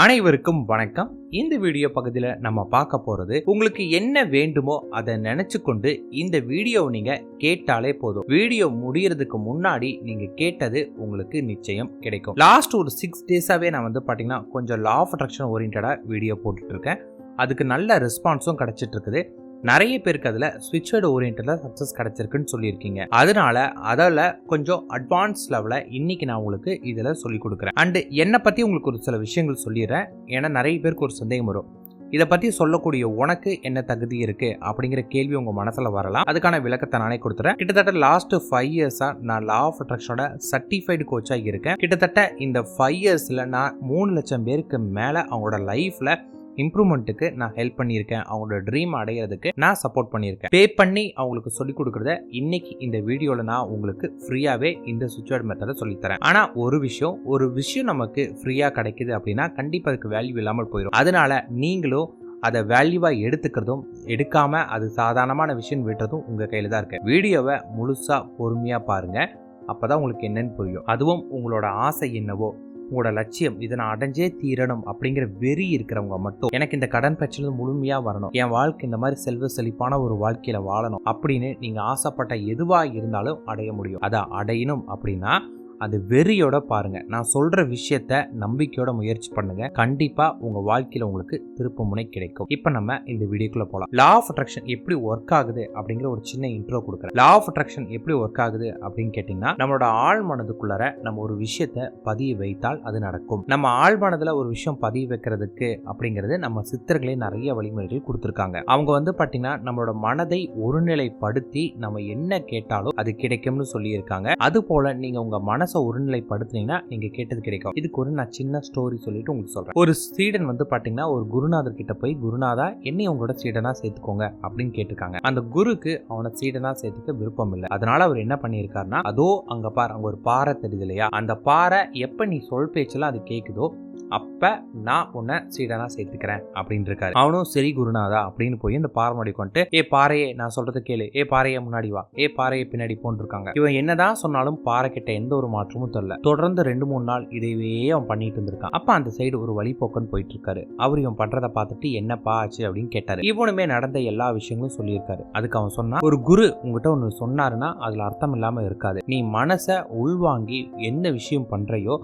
அனைவருக்கும் வணக்கம். இந்த வீடியோ பகுதியில் நம்ம பார்க்க போறது உங்களுக்கு என்ன வேண்டுமோ அதை நினைச்சு கொண்டு இந்த வீடியோவை நீங்க கேட்டாலே போதும். வீடியோ முடியறதுக்கு முன்னாடி நீங்க கேட்டது உங்களுக்கு நிச்சயம் கிடைக்கும். லாஸ்ட் ஒரு சிக்ஸ் டேஸாவே நான் வந்து பாத்தீங்கன்னா கொஞ்சம் லா ஆஃப் அட்ராக்ஷன் ஓரியன்டா வீடியோ போட்டுட்டு இருக்கேன். அதுக்கு நல்ல ரெஸ்பான்ஸும் கிடைச்சிட்டு இருக்குது. நிறைய பேருக்கு அதில் ஸ்விட்சர்டு ஓரியன்டில் சக்ஸஸ் கிடைச்சிருக்குன்னு சொல்லியிருக்கீங்க. அதனால அதில் கொஞ்சம் அட்வான்ஸ் லெவலில் இன்னைக்கு நான் உங்களுக்கு இதில் சொல்லிக் கொடுக்குறேன். அண்டு என்னை பற்றி உங்களுக்கு ஒரு சில விஷயங்கள் சொல்லிடுறேன். ஏன்னா நிறைய பேருக்கு ஒரு சந்தேகம் வரும். இதை பற்றி சொல்லக்கூடிய உனக்கு என்ன தகுதி இருக்குது அப்படிங்கிற கேள்வி உங்கள் மனசில் வரலாம். அதுக்கான விளக்கத்தை நானே கொடுத்துறேன். கிட்டத்தட்ட லாஸ்ட் ஃபைவ் இயர்ஸாக நான் லா ஆஃப் அட்ராக்ஷனோட சர்டிஃபைடு கோச்சாக இருக்கேன். கிட்டத்தட்ட இந்த ஃபைவ் இயர்ஸில் நான் மூணு லட்சம் பேருக்கு மேலே அவங்களோட லைஃப்பில் இம்ப்ரூவ்மெண்ட்டுக்கு நான் ஹெல்ப் பண்ணியிருக்கேன். அவங்களோட ட்ரீம் அடையிறதுக்கு நான் சப்போர்ட் பண்ணியிருக்கேன். பே பண்ணி அவங்களுக்கு சொல்லிக் கொடுக்குறத இன்னைக்கு இந்த வீடியோவில் நான் உங்களுக்கு ஃப்ரீயாகவே இந்த சுச்சுவேட் மெத்தடை சொல்லித்தரேன் ஆனால் ஒரு விஷயம் ஒரு விஷயம் நமக்கு ஃப்ரீயாக கிடைக்குது அப்படின்னா கண்டிப்பாக அதுக்கு வேல்யூ இல்லாமல் போயிடும் அதனால நீங்களும் அதை வேல்யூவாக எடுத்துக்கிறதும் எடுக்காமல் அது சாதாரணமான விஷயம் விடுறதும் உங்கள் கையில் தான் இருக்கு. வீடியோவை முழுசாக பொறுமையாக பாருங்கள் அப்போ தான் உங்களுக்கு என்னன்னு புரியும். அதுவும் உங்களோட ஆசை என்னவோ உங்களோட லட்சியம் இதை நான் அடைஞ்சே தீரணும் அப்படிங்கிற வெறி இருக்கிறவங்க மட்டும் எனக்கு இந்த கடன் பிரச்சனை முழுமையாக வரணும். என் வாழ்க்கை இந்த மாதிரி செல்வ செழிப்பான ஒரு வாழ்க்கையில வாழணும் அப்படின்னு நீங்க ஆசைப்பட்ட எதுவாக இருந்தாலும் அடைய முடியும். அதை அடையணும் அப்படின்னா அது வெறியோட பாருங்க. நான் சொல்ற விஷயத்த நம்பிக்கையோட முயற்சி பண்ணுங்க. கண்டிப்பா உங்க வாழ்க்கையில உங்களுக்கு திருப்பு முனை கிடைக்கும். இப்போ நம்ம இந்த வீடியோக்குள்ள போலாம். லா ஆஃப் அட்ராக்ஷன் எப்படி ஒர்க் ஆகுது அப்படிங்கிற ஒரு சின்ன இன்ட்ரோ கொடுக்குறேன். லா ஆஃப் அட்ராக்ஷன் எப்படி ஒர்க் ஆகுது அப்படின்னு கேட்டிங்கன்னா நம்மளோட ஆழ் மனதுக்குள்ளார நம்ம ஒரு விஷயத்த பதிய வைத்தால் அது நடக்கும். நம்ம ஆழ் மனதுல ஒரு விஷயம் பதிய வைக்கிறதுக்கு அப்படிங்கிறது நம்ம சித்தர்களே நிறைய வழிமுறைகள் கொடுத்துருக்காங்க. அவங்க வந்து பாத்தீங்கன்னா நம்மளோட மனதை ஒருநிலைப்படுத்தி நம்ம என்ன கேட்டாலும் அது கிடைக்கும்னு சொல்லியிருக்காங்க. அது போல நீங்க உங்க மனசு ஒருநிலைப்படுத்தினீங்கன்னா நீங்க கேட்டது கிடைக்கும். இதுக்கு ஒரு நான் சின்ன ஸ்டோரி சொல்லிட்டு உங்களுக்கு சொல்றேன். ஒரு சீடன் வந்து பாத்தீங்கன்னா ஒரு குருநாதர் கிட்ட போய் குருநாதா என்னை உங்களோட சீடனா சேர்த்துக்கோங்க அப்படின்னு கேட்டிருக்காங்க. அந்த குருக்கு அவனை சீடனா சேர்த்துக்க விருப்பம் இல்லை. அதனால அவர் என்ன பண்ணியிருக்காருன்னா அதோ அங்க பாரு அங்க ஒரு பாறை தெரியுது இல்லையா? அந்த பாறை எப்ப நீ சொல் பேச்செல்லாம் அது கேக்குதோ அப்போ நான் உன்னை சீடனாக சேர்த்துக்கிறேன் அப்படின்னு இருக்காரு அவனும் சரி குருநாதா அப்படின்னு போய் இந்த பாறை முன்னாடி கொண்டு ஏ பாறையே நான் சொல்றது கேளு. ஏ பாறையை முன்னாடி வா. ஏ பாறையை பின்னாடி போன்றிருக்காங்க இவன் என்னதான் சொன்னாலும் பாறை கிட்ட எந்த ஒரு மாற்றமும் தெரியல. தொடர்ந்து ரெண்டு மூணு நாள் இதைவே அவன் பண்ணிட்டு இருந்திருக்கான். அப்ப அந்த சைடு ஒரு வழிபோக்கன் போயிட்டு இருக்காரு அவர் இவன் பண்றதை பார்த்துட்டு என்னப்பா ஆச்சு? அப்படின்னு கேட்டாரு. இவனுமே நடந்த எல்லா விஷயங்களும் சொல்லியிருக்காரு. அதுக்கு அவன் சொன்னா ஒரு குரு உங்ககிட்ட ஒன்று சொன்னாருன்னா அதுல அர்த்தம் இல்லாம இருக்காது. நீ மனசை உள்வாங்கி என்ன விஷயம் பண்றையோ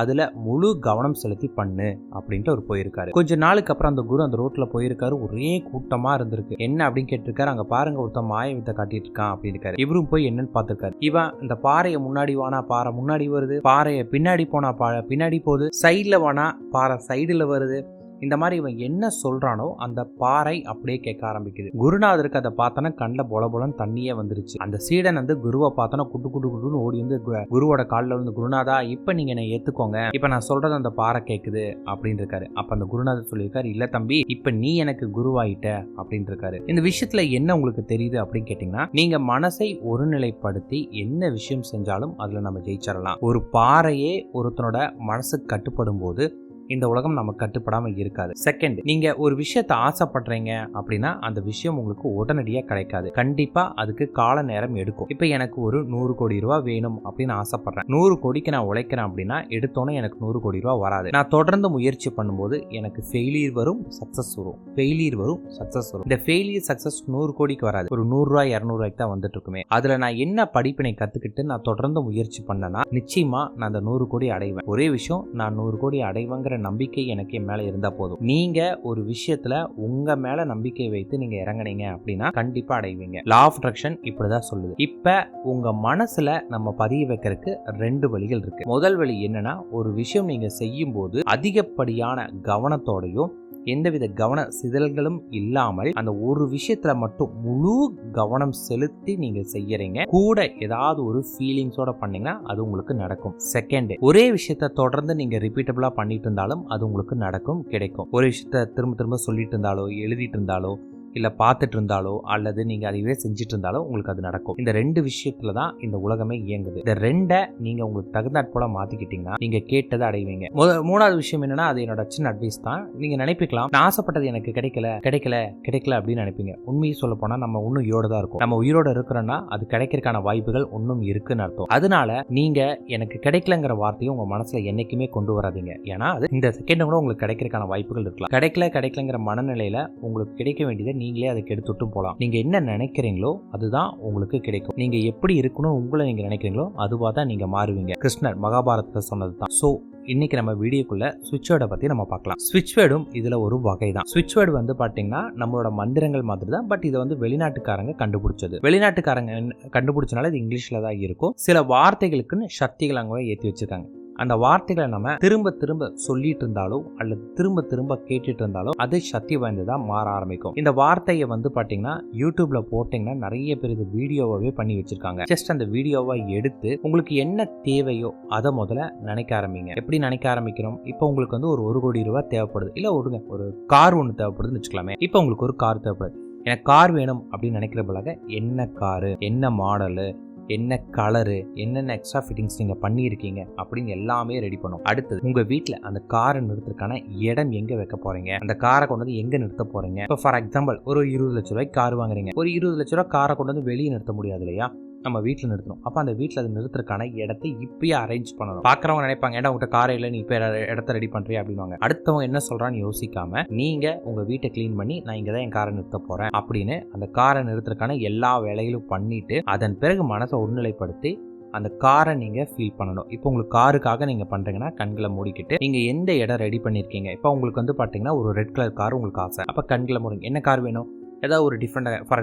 அதில் முழு கவனம் செலுத்தி பண்ணு அப்படின்ட்டு அவர் போயிருக்காரு. கொஞ்ச நாளுக்கு அப்புறம் அந்த குரு அந்த ரோட்டில் போயிருக்காரு. ஒரே கூட்டமாக இருந்திருக்கு. என்ன அப்படின்னு கேட்டிருக்காரு. அங்கே பாருங்க ஒருத்தன் மாய வித்தை காட்டிட்டு இருக்கான் அப்படின்னு இருக்காரு. இவரும் போய் என்னன்னு பார்த்துருக்காரு. இவன் இந்த பாறையை முன்னாடி வானா பாறை முன்னாடி வருது. பாறையை பின்னாடி போனா பாறை பின்னாடி போகுது. சைடில் வானா பாறை சைடில் வருது. இந்த மாதிரி இவன் என்ன சொல்றானோ அந்த பாறை அப்படியே கேட்க ஆரம்பிக்குது. குருநாதருக்கு அதை பார்த்தோன்னா கண்ணில் பொல பொலன்னு தண்ணியே வந்துருச்சு. அந்த சீடன் வந்து குருவை பார்த்தோன்னா குட்டு குட்டு குட்டுன்னு ஓடி வந்து கு- குருவோட காலில் வந்து குருநாதா இப்போ நீங்க என்னை ஏத்துக்கோங்க. இப்போ நான் சொல்றது அந்த பாறை கேட்குது அப்படின்னு இருக்காரு. அப்ப அந்த குருநாதர் சொல்லியிருக்காரு இல்ல தம்பி இப்போ நீ எனக்கு குருவாயிட்ட அப்படின்னு இருக்காரு. இந்த விஷயத்துல என்ன உங்களுக்கு தெரியுது அப்படின்னு கேட்டீங்கன்னா நீங்க மனசை ஒருநிலைப்படுத்தி என்ன விஷயம் செஞ்சாலும் அதுல நம்ம ஜெயிச்சிடலாம் ஒரு பாறையே ஒருத்தனோட மனசுக்கு கட்டுப்படும் போது இந்த உலகம் நம்ம கட்டுப்படாமல் இருக்காது. செகண்ட் நீங்க ஒரு விஷயத்தை ஆசைப்படுறீங்க அப்படின்னா அந்த விஷயம் உங்களுக்கு உடனடியாக கிடைக்காது. கண்டிப்பா அதுக்கு கால நேரம் எடுக்கும். இப்போ எனக்கு ஒரு நூறு கோடி ரூபா வேணும் அப்படின்னு ஆசைப்படுறேன். நூறு கோடிக்கு நான் உழைக்கிறேன் அப்படின்னா எடுத்தோன்னே எனக்கு நூறு கோடி ரூபா வராது. நான் தொடர்ந்து முயற்சி பண்ணும்போது எனக்கு ஃபெயிலியர் வரும் சக்சஸ் வரும். ஃபெயிலியர் வரும் சக்சஸ் வரும். இந்த ஃபெயிலியர் சக்சஸ் நூறு கோடிக்கு வராது. ஒரு நூறுரூவா இரநூறுவாய்க்கு தான் வந்துட்டு இருக்குமே. அதுல நான் என்ன படிப்பினை கத்துக்கிட்டு நான் தொடர்ந்து முயற்சி பண்ணனா நிச்சயமா நான் அந்த நூறு கோடி அடைவேன். ஒரே விஷயம் நான் நூறு கோடி அடைவேங்கிற நம்பிக்கை எனக்கு என் மேல இருந்தா போதும். நீங்க ஒரு விஷயத்துல உங்க மேல நம்பிக்கை வைத்து நீங்க இறங்குனீங்க அப்படின்னா கண்டிப்பா அடைவீங்க. லா ஆஃப் அட்ராக்ஷன் இப்படிதான் சொல்லுது. இப்ப உங்க மனசுல நம்ம பதிய வைக்கிறதுக்கு ரெண்டு வழிகள் இருக்கு. முதல் வழி என்னன்னா ஒரு விஷயம் நீங்க செய்யும் போது அதிகப்படியான கவனத்தோடையும் எந்தவித கவன சிதறல்களும் இல்லாமல் அந்த ஒரு விஷயத்துல மட்டும் முழு கவனம் செலுத்தி நீங்க செய்யறீங்க. கூட ஏதாவது ஒரு ஃபீலிங்ஸோட பண்ணீங்கன்னா அது உங்களுக்கு நடக்கும். செகண்ட் ஒரே விஷயத்த தொடர்ந்து நீங்க ரிப்பீட்டபிளா பண்ணிட்டு இருந்தாலும் அது உங்களுக்கு நடக்கும் கிடைக்கும். ஒரு விஷயத்த திரும்ப திரும்ப சொல்லிட்டு இருந்தாலோ எழுதிட்டு இருந்தாலோ இல்லை பார்த்துட்டு இருந்தாலோ அல்லது நீங்கள் அதையவே செஞ்சுட்டு இருந்தாலோ உங்களுக்கு அது நடக்கும். இந்த ரெண்டு விஷயத்தில் தான் இந்த உலகமே இயங்குது. இந்த ரெண்டை நீங்கள் உங்களுக்கு தகுந்தாற் போல மாற்றிக்கிட்டீங்கன்னா நீங்கள் கேட்டதை அடைவீங்க. மூணாவது விஷயம் என்னன்னா அது என்னோட சின்ன அட்வைஸ் தான். நீங்கள் நினைப்பிக்கலாம் நான் ஆசைப்பட்டது எனக்கு கிடைக்கல கிடைக்கல கிடைக்கல அப்படின்னு நினைப்பீங்க. உண்மையை சொல்ல போனால் நம்ம இன்னும் உயிரோட தான் இருக்கும். நம்ம உயிரோட இருக்கிறோன்னா அது கிடைக்கிறதுக்கான வாய்ப்புகள் இன்னும் இருக்குன்னு அர்த்தம். அதனால நீங்கள் எனக்கு கிடைக்கலங்கிற வார்த்தையை உங்கள் மனசில் என்னைக்குமே கொண்டு வராதீங்க. ஏன்னா அது இந்த செகண்ட் கூட உங்களுக்கு கிடைக்கிறதுக்கான வாய்ப்புகள் இருக்கலாம். கிடைக்கல கிடைக்கலங்கிற மனநிலையில் உங்களுக்கு கிடைக்க வேண்டியதை நீங்களே அதை கெடுத்துட்டும் போகலாம் நீங்கள் என்ன நினைக்கிறீங்களோ அதுதான் உங்களுக்கு கிடைக்கும். நீங்கள் எப்படி இருக்கணும் உங்களை நீங்கள் நினைக்கிறீங்களோ அதுவாக தான் நீங்கள் மாறுவீங்க. கிருஷ்ணர் மகாபாரதத்தில் சொன்னது தான் ஸோ இன்னைக்கு நம்ம வீடியோக்குள்ள சுவிட்ச் வேர்டை பற்றி நம்ம பார்க்கலாம். சுவிட்ச் வேர்டும் இதில் ஒரு வகை தான் சுவிட்ச் வேர்டு வந்து பார்த்தீங்கன்னா நம்மளோட மந்திரங்கள் மாதிரி தான் பட் இதை வந்து வெளிநாட்டுக்காரங்க கண்டுபிடிச்சது. வெளிநாட்டுக்காரங்க கண்டுபிடிச்சனால இது இங்கிலீஷில் தான் இருக்கும். சில வார்த்தைகளுக்குன்னு சக்திகள் அங்கே ஏற்றி வச்சிருக்காங்க. அந்த வார்த்தைகளை நம்ம திரும்ப திரும்ப சொல்லிட்டு இருந்தாலோ அல்லது திரும்ப திரும்ப கேட்டுட்டு இருந்தாலோ அது சக்தி வாய்ந்ததாக மாற ஆரம்பிக்கும். இந்த வார்த்தையை வந்து பார்த்தீங்கன்னா யூடியூப்ல போட்டீங்கன்னா நிறைய பேர் இது வீடியோவாகவே பண்ணி வச்சிருக்காங்க. ஜஸ்ட் அந்த வீடியோவை எடுத்து உங்களுக்கு என்ன தேவையோ அதை முதல்ல நினைக்க ஆரம்பிங்க. எப்படி நினைக்க ஆரம்பிக்கிறோம்? இப்போ உங்களுக்கு வந்து ஒரு ஒரு கோடி ரூபாய் தேவைப்படுது. இல்லை ஒருங்க ஒரு கார் ஒன்று தேவைப்படுதுன்னு வச்சுக்கலாமே. இப்போ உங்களுக்கு ஒரு கார் தேவைப்படுது. எனக்கு கார் வேணும் அப்படின்னு நினைக்கிற பிள்ளைங்க என்ன காரு? என்ன மாடலு என்ன கலரு என்னென்ன எக்ஸ்ட்ரா ஃபிட்டிங்ஸ் நீங்கள் பண்ணியிருக்கீங்க அப்படின்னு எல்லாமே ரெடி பண்ணும். அடுத்தது உங்கள் வீட்டில் அந்த காரை நிறுத்துறதுக்கான இடம் எங்கே வைக்க போகிறீங்க அந்த காரை கொண்டு வந்து எங்கே நிறுத்த போகிறீங்க இப்போ ஃபார் எக்ஸாம்பிள் ஒரு இருபது லட்ச ரூபாய்க்கு கார் வாங்குறீங்க. ஒரு இருபது லட்ச ரூபா காரை கொண்டு வந்து வெளியே நிறுத்த முடியாது இல்லையா? நம்ம வீட்டில் நிறுத்தணும். அப்போ அந்த வீட்டில் அதை நிறுத்துறதுக்கான இடத்தை இப்பயே அரேஞ்ச் பண்ணணும். பார்க்குறவங்க நினைப்பாங்க ஏன்னா உங்கள்கிட்ட காரை இல்லை நீ இப்போ இடத்த ரெடி பண்ணுறியா அப்படின்வாங்க அடுத்தவங்க என்ன சொல்கிறான்னு யோசிக்காம நீங்கள் உங்கள் வீட்டை க்ளீன் பண்ணி நான் இங்கே தான் என் காரை நிறுத்த போகிறேன் அப்படின்னு அந்த காரை நிறுத்துறதுக்கான எல்லா வேலைகளும் பண்ணிட்டு அதன் பிறகு மனசை ஒருநிலைப்படுத்தி அந்த காரை நீங்கள் ஃபீல் பண்ணணும். இப்போ உங்களுக்கு காருக்காக நீங்கள் பண்ணுறீங்கன்னா கண்களை மூடிக்கிட்டு நீங்கள் எந்த இடம் ரெடி பண்ணியிருக்கீங்க இப்போ உங்களுக்கு வந்து பார்த்தீங்கன்னா ஒரு ரெட் கலர் கார் உங்களுக்கு ஆசை. அப்போ கண்களை மூடுங்க. என்ன கார் வேணும்? ஏதாவது ஒரு டிஃப்ரெண்ட் ஃபார்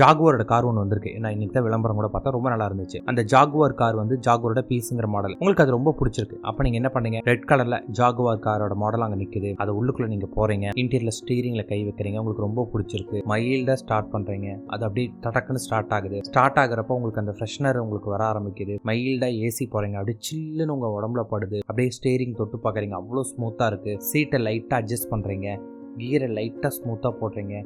ஜாகுவாரோட கார் ஒன்று வந்திருக்கு. நான் இன்னைக்கு தான் விளம்பரம் கூட பார்த்தா ரொம்ப நல்லா இருந்துச்சு. அந்த ஜாகுவார் கார் வந்து ஜாகுவாரோட பீஸுங்கிற மாடல் உங்களுக்கு அது ரொம்ப பிடிச்சிருக்கு. அப்போ நீங்கள் என்ன பண்ணீங்க? ரெட் கலரில் ஜாகுவார் காரோட மாடல் அங்கே நிற்குது அது உள்ளுக்குள்ளே நீங்கள் போகிறீங்க இன்டீரியர் ஸ்டீரிங்கில் கை வைக்கிறீங்க. உங்களுக்கு ரொம்ப பிடிச்சிருக்கு. மைல்டாக ஸ்டார்ட் பண்ணுறீங்க அது அப்படியே டடக்குன்னு ஸ்டார்ட் ஆகுது. ஸ்டார்ட் ஆகுறப்போ உங்களுக்கு அந்த ஃப்ரெஷ்னர் உங்களுக்கு வர ஆரம்பிக்குது. மைல்டாக ஏசி போகிறீங்க அப்படியே சில்லுன்னு உங்கள் உடம்புல படுது. அப்படியே ஸ்டீரிங் தொட்டு பார்க்குறீங்க அவ்வளோ ஸ்மூத்தாக இருக்குது சீட்டை லைட்டாக அட்ஜஸ்ட் பண்ணுறீங்க கியரை லைட்டாக ஸ்மூத்தாக போடுறீங்க.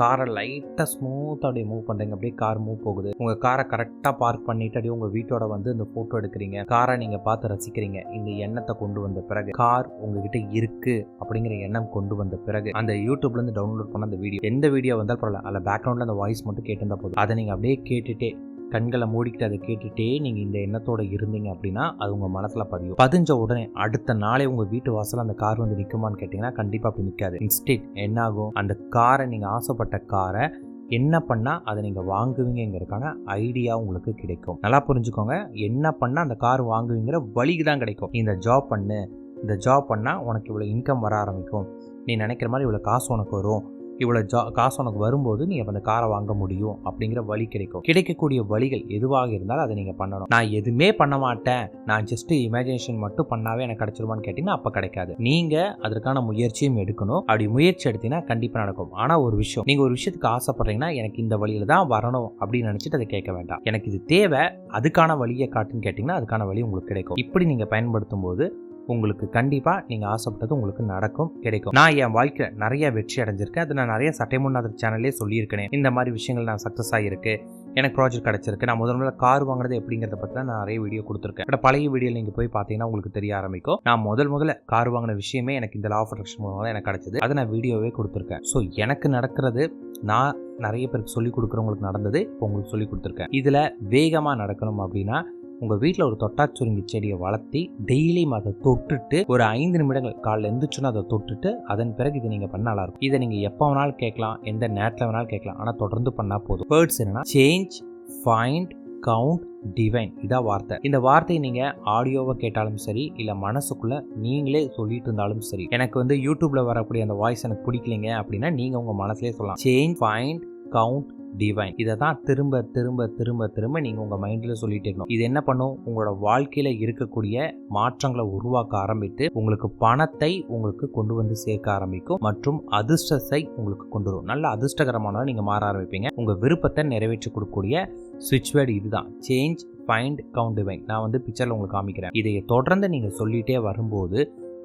காரை லைட்டாக ஸ்மூத்தாக அப்படியே மூவ் பண்ணுறீங்க அப்படியே கார் மூவ் போகுது. உங்கள் காரை கரெக்டாக பார்க் பண்ணிட்டு அப்படியே உங்கள் வீட்டோட வந்து இந்த ஃபோட்டோ எடுக்கிறீங்க. காரை நீங்கள் பார்த்து ரசிக்கிறீங்க. இந்த எண்ணத்தை கொண்டு வந்த பிறகு கார் உங்ககிட்ட இருக்குது அப்படிங்கிற எண்ணம் கொண்டு வந்த பிறகு அந்த யூடியூப்லேருந்து டவுன்லோட் பண்ண அந்த வீடியோ எந்த வீடியோ வந்தால் பரவாயில்ல. அதில் பேக்ரவுண்டில் அந்த வாய்ஸ் மட்டும் கேட்டிருந்தா போதும். அதை நீங்கள் அப்படியே கேட்டுகிட்டே கண்களை மூடிக்கிட்டு அதை கேட்டுகிட்டே நீங்கள் இந்த எண்ணத்தோடு இருந்தீங்க அப்படின்னா அது உங்கள் மனசில் பதியும். பதிஞ்ச உடனே அடுத்த நாளே உங்கள் வீட்டு வாசல் அந்த கார் வந்து நிற்குமான்னு கேட்டிங்கன்னா கண்டிப்பாக அப்படி நிற்காது இன்ஸ்டேட் என்னாகும்? அந்த காரை நீங்கள் ஆசைப்பட்ட காரை என்ன பண்ணால் அதை நீங்கள் வாங்குவீங்கிறதுக்கான ஐடியா உங்களுக்கு கிடைக்கும். நல்லா புரிஞ்சுக்கோங்க. என்ன பண்ணால் அந்த கார் வாங்குவீங்கிற வழிக்கு தான் கிடைக்கும். நீ இந்த ஜாப் பண்ணு. இந்த ஜாப் பண்ணால் உனக்கு இவ்வளோ இன்கம் வர ஆரம்பிக்கும். நீ நினைக்கிற மாதிரி இவ்வளோ காசு உனக்கு வரும். இவ்வளோ ஜா காசு உனக்கு வரும்போது நீ அந்த காரை வாங்க முடியும் அப்படிங்கிற வழி கிடைக்கும். கிடைக்கக்கூடிய வழிகள் எதுவாக இருந்தாலும் அதை நீங்கள் பண்ணணும். நான் எதுவுமே பண்ண மாட்டேன். நான் ஜஸ்ட் இமேஜினேஷன் மட்டும் பண்ணாவே எனக்கு கிடைச்சிருவான்னு கேட்டிங்கன்னா அப்போ கிடைக்காது. நீங்கள் அதற்கான முயற்சியும் எடுக்கணும். அப்படி முயற்சி எடுத்தீங்கன்னா கண்டிப்பாக நடக்கும். ஆனால் ஒரு விஷயம் நீங்கள் ஒரு விஷயத்துக்கு ஆசைப்படுறீங்கன்னா எனக்கு இந்த வழியில் தான் வரணும் அப்படின்னு நினச்சிட்டு அதை கேட்க வேண்டாம். எனக்கு இது தேவை. அதுக்கான வழியை காட்டுன்னு கேட்டிங்கன்னா அதுக்கான வழி உங்களுக்கு கிடைக்கும். இப்படி நீங்கள் பயன்படுத்தும் போது உங்களுக்கு கண்டிப்பாக நீங்கள் ஆசைப்பட்டது உங்களுக்கு நடக்கும் கிடைக்கும். நான் என் வாழ்க்கையில் நிறைய வெற்றி அடைஞ்சிருக்கேன். அது நான் நிறைய சட்டை முன்னாதர் சேனல்லே சொல்லியிருக்கேன். இந்த மாதிரி விஷயங்கள் நான் சக்ஸஸ் ஆகிருக்கு எனக்கு ப்ராஜெக்ட் கிடச்சிருக்கு. நான் முதல் முதல்ல கார் வாங்குறது எப்படிங்கிறத பற்றி நான் நிறைய வீடியோ கொடுத்துருக்கேன். பட் பழைய வீடியோ நீங்கள் போய் பார்த்தீங்கன்னா உங்களுக்கு தெரிய ஆரம்பிக்கும். நான் முதல் முதல்ல கார் வாங்கின விஷயமே எனக்கு இந்த லா ஆஃப் அட்ராக்ஷன் மூலமாக தான் எனக்கு கிடச்சிது. அதை நான் வீடியோவே கொடுத்துருக்கேன். ஸோ எனக்கு நடக்கிறது நான் நிறைய பேருக்கு சொல்லிக் கொடுக்குறவங்களுக்கு நடந்தது இப்போ உங்களுக்கு சொல்லிக் கொடுத்துருக்கேன். இதில் வேகமாக நடக்கணும் அப்படின்னா உங்கள் வீட்டில் ஒரு தொட்டாச்சுருங்கி செடியை வளர்த்தி டெய்லியும் அதை தொட்டுட்டு ஒரு ஐந்து நிமிடங்கள் காலைல எழுந்துச்சுன்னா அதை தொட்டுட்டு அதன் பிறகு இதை நீங்கள் பண்ண நல்லாயிருக்கும் இதை நீங்கள் எப்போ வேணாலும் கேட்கலாம் எந்த நேரத்தில் வேணாலும் கேட்கலாம். ஆனால் தொடர்ந்து பண்ணால் போதும். வேர்ட்ஸ் என்னன்னா சேஞ்ச் ஃபைண்ட் கவுண்ட் டிவைன் இதான் வார்த்தை. இந்த வார்த்தையை நீங்கள் ஆடியோவை கேட்டாலும் சரி இல்லை மனசுக்குள்ளே நீங்களே சொல்லிட்டு இருந்தாலும் சரி எனக்கு வந்து யூடியூப்பில் வரக்கூடிய அந்த வாய்ஸ் எனக்கு பிடிக்கலைங்க அப்படின்னா நீங்கள் உங்கள் மனசுலேயே சொல்லலாம். சேஞ்ச் ஃபைண்ட் கவுண்ட் டிவைன் இதை தான் திரும்ப திரும்ப திரும்ப திரும்ப நீங்கள் உங்கள் மைண்டில் சொல்லிட்டு இருக்கணும். இது என்ன பண்ணும்? உங்களோட வாழ்க்கையில் இருக்கக்கூடிய மாற்றங்களை உருவாக்க ஆரம்பித்து உங்களுக்கு பணத்தை உங்களுக்கு கொண்டு வந்து சேர்க்க ஆரம்பிக்கும் மற்றும் அதிர்ஷ்டத்தை உங்களுக்கு கொண்டு வரும். நல்ல அதிர்ஷ்டகரமானதாக நீங்கள் மாற ஆரம்பிப்பீங்க. உங்கள் விருப்பத்தை நிறைவேற்றி கொடுக்கக்கூடிய சுவிட்ச் வேர்டு இதுதான். சேஞ்ச் ஃபைண்ட் கவுண்ட் டிவைன் நான் வந்து பிக்சரில் உங்களுக்கு காமிக்கிறேன். இதை தொடர்ந்து நீங்கள் சொல்லிகிட்டே வரும்போது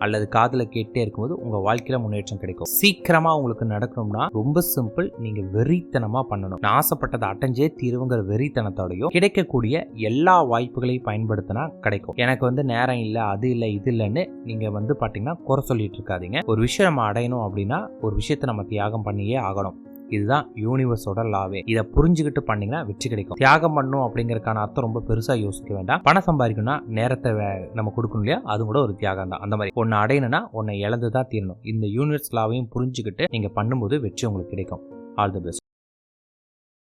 அல்லது காதில் கேட்டே இருக்கும்போது உங்கள் வாழ்க்கையில் முன்னேற்றம் கிடைக்கும். சீக்கிரமாக உங்களுக்கு நடக்கணும்னா ரொம்ப சிம்பிள் நீங்கள் வெறித்தனமாக பண்ணணும். நான் ஆசைப்பட்டதை அடைஞ்சே தீருவுங்கிற வெறித்தனத்தோடையும் கிடைக்கக்கூடிய எல்லா வாய்ப்புகளையும் பயன்படுத்தினா கிடைக்கும். எனக்கு வந்து நேரம் இல்லை அது இல்லை இது இல்லைன்னு நீங்கள் வந்து பார்த்தீங்கன்னா குறை சொல்லிட்டு இருக்காதீங்க. ஒரு விஷயம் நம்ம அடையணும் அப்படின்னா ஒரு விஷயத்தை நம்ம தியாகம் பண்ணியே ஆகணும். இதுதான் யூனிவர்ஸோட லாவே இதை புரிஞ்சுக்கிட்டு பண்ணீங்கன்னா வெற்றி கிடைக்கும். தியாகம் பண்ணும் அப்படிங்கறக்கான அர்த்தம் ரொம்ப பெருசா யோசிக்க வேண்டாம். பணம் சம்பாதிக்கணும்னா நேரத்தை நம்ம கொடுக்கணும் இல்லையா? அது கூட ஒரு தியாகம் தான். அந்த மாதிரி ஒன்று அடையணும்னா உன்னை இழந்து தான் தீரணும். இந்த யூனிவர்ஸ் லாவையும் புரிஞ்சுக்கிட்டு நீங்க பண்ணும்போது வெற்றி உங்களுக்கு கிடைக்கும். All the best